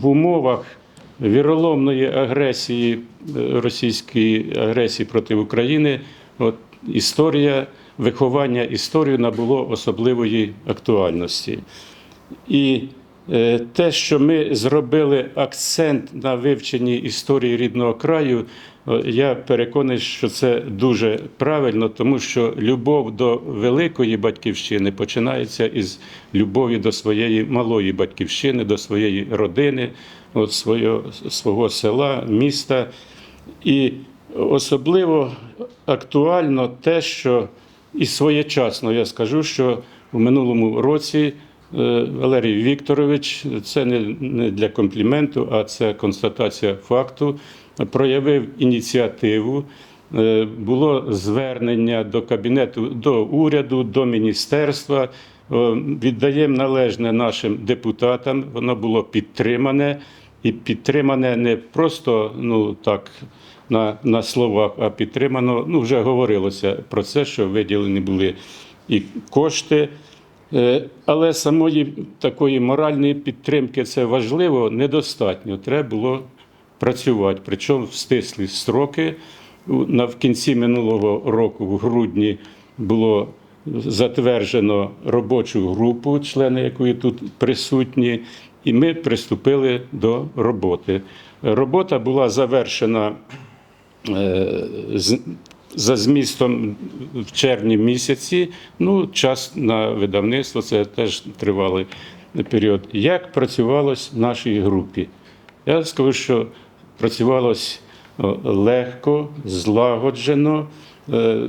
В умовах віроломної агресії е, російської агресії проти України, от історія виховання історії набуло особливої актуальності. І те, що ми зробили акцент на вивченні історії рідного краю, е, я переконаний, що це дуже правильно, тому що любов до великої батьківщини починається із любові до своєї малої батьківщини, до своєї родини, от свого, свого села, міста. І особливо актуально те, що і своєчасно я скажу, що в минулому році е, Валерій Вікторович, це не, не для компліменту, а це констатація факту, проявив ініціативу. Е, Було звернення до кабінету, до уряду, до міністерства. Е, Віддаємо належне нашим депутатам. Воно було підтримане і підтримане не просто ну так на, на словах, а підтримано. Ну вже говорилося про це, що виділені були і кошти. Е, Але самої такої моральної підтримки це важливо, недостатньо. Треба було працювати. Причому в стислі строки. В кінці минулого року, в грудні, було затверджено робочу групу, члени якої тут присутні, і ми приступили до роботи. Робота була завершена е, за змістом в червні місяці. Ну, час на видавництво це теж тривалий період. Як працювалось в нашій групі? Я скажу, що працювалось легко, злагоджено. Е,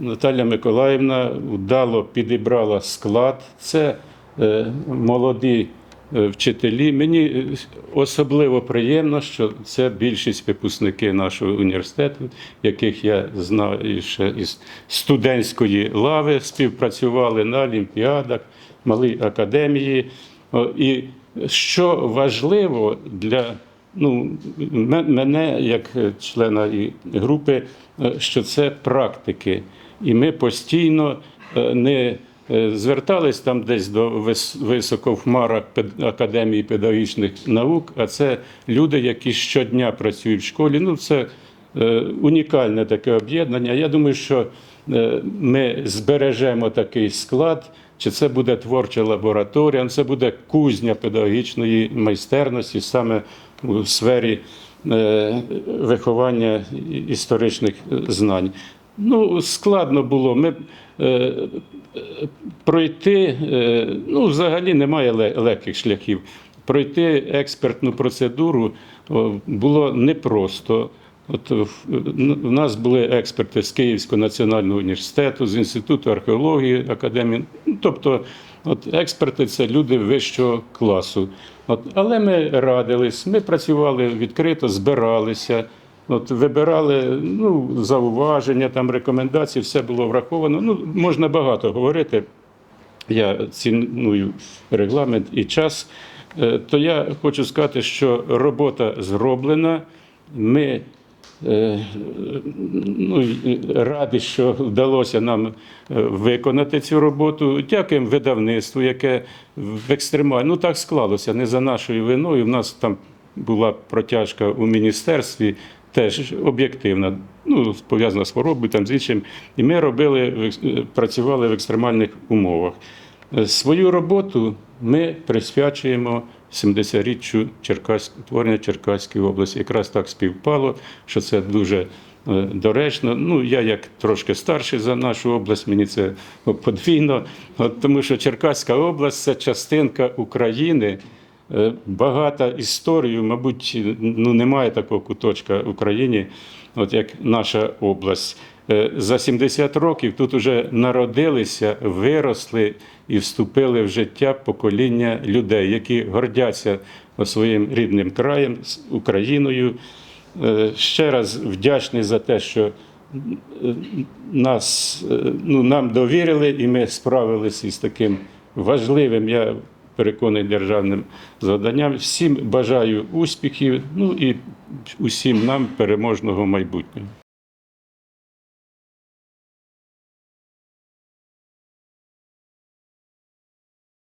Наталя Миколаївна вдало підібрала склад. Це е, молоді вчителі. Мені е, особливо приємно, що це більшість випускники нашого університету, яких я знаю ще із студентської лави, співпрацювали на олімпіадах, малій академії. І що важливо для ну, мене, як члена і групи, е, що це практики. І ми постійно е, не е, звертались там десь до вис- високо в Академії педагогічних наук, а це люди, які щодня працюють в школі. Ну, це е, унікальне таке об'єднання. Я думаю, що е, ми збережемо такий склад. Чи це буде творча лабораторія, це буде кузня педагогічної майстерності саме у сфері е, виховання історичних е, знань. Ну, складно було. Ми е, пройти, е, ну, взагалі немає ле- легких шляхів. Пройти експертну процедуру було непросто. От в нас були експерти з Київського національного університету, з інституту археології академії. Ну, Тобто, от експерти це люди вищого класу. От, але ми радились, ми працювали відкрито, збиралися. От вибирали ну, зауваження, там рекомендації, все було враховано. Ну, можна багато говорити. Я ціную регламент і час. Е, То я хочу сказати, що робота зроблена. Ми е, ну, раді, що вдалося нам е, виконати цю роботу. Дякуємо видавництву, яке в екстремально ну так склалося, не за нашою виною. У нас там була протяжка у міністерстві. Теж об'єктивна, ну пов'язана з хворобою, там з іншим. І ми робили е, працювали в екстремальних умовах. Е, Свою роботу ми присвячуємо 70-річчю Черкас... творення Черкаської області. Якраз так співпало, що це дуже е, доречно. Ну, я як трошки старший за нашу область, мені це подвійно, От, тому що Черкаська область це частинка України. Е, Багата історією, мабуть, ну немає такого куточка в Україні, от як наша область. Е, За 70 років тут вже народилися, виросли і вступили в життя покоління людей, які гордяться своїм рідним краєм, з Україною. Е, Ще раз вдячний за те, що нас, ну, нам довірили, і ми справилися із таким важливим, я переконаний, державним завданням. Всім бажаю успіхів, ну і усім нам переможного майбутнього.